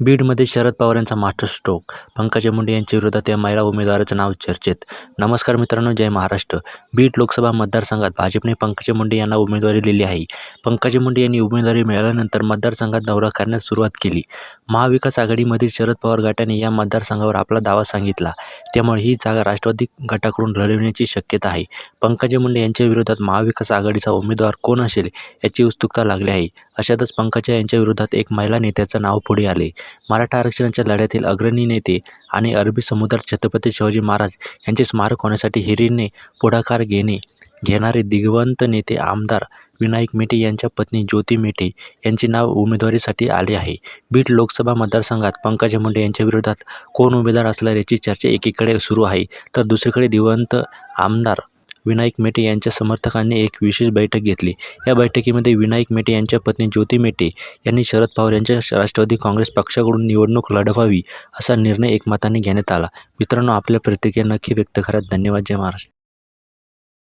बीडमध्ये शरद पवार यांचा master stroke. Pankaja Munde यांच्या विरोधात या महिला उमेदवाराचं नाव चर्चेत. नमस्कार मित्रांनो जय महाराष्ट्र. बीड लोकसभा मतदारसंघात भाजपने पंकजा मुंडे यांना उमेदवारी दिली आहे. पंकजा मुंडे यांनी उमेदवारी मिळाल्यानंतर मतदारसंघात दौरा करण्यास सुरुवात केली. महाविकास आघाडीमधील शरद पवार गटाने या मतदारसंघावर आपला दावा सांगितला. त्यामुळे ही जागा राष्ट्रवादी गटाकडून लढविण्याची शक्यता आहे. पंकजा मुंडे यांच्या विरोधात महाविकास आघाडीचा उमेदवार कोण असेल याची उत्सुकता लागली आहे. अशातच पंकजा यांच्या विरोधात एक महिला नेत्याचं नाव पुढे आले. मराठा आरक्षणाच्या लढ्यातील अग्रणी नेते आणि अरबी समुद्रात छत्रपती शिवाजी महाराज यांचे स्मारक होण्यासाठी हिरीने पुढाकार घेणे घेणारे दिग्वंत नेते आमदार विनायक मेटे यांच्या पत्नी ज्योती मेटे यांचे नाव उमेदवारीसाठी आले आहे. बीड लोकसभा मतदारसंघात पंकजा मुंडे यांच्या विरोधात कोण उमेदवार असणार याची चर्चा एकीकडे सुरू आहे तर दुसरीकडे दिवंत आमदार विनायक मेटे यांच्या समर्थकांनी एक विशेष बैठक घेतली. या बैठकीमध्ये विनायक मेटे यांच्या पत्नी ज्योती मेटे यांनी शरद पवार यांच्या राष्ट्रवादी काँग्रेस पक्षाकडून निवडणूक लढवावी असा निर्णय एकमताने घेण्यात आला. मित्रांनो आपल्या प्रतिक्रिया नक्की व्यक्त करा. धन्यवाद. जय महाराष्ट्र.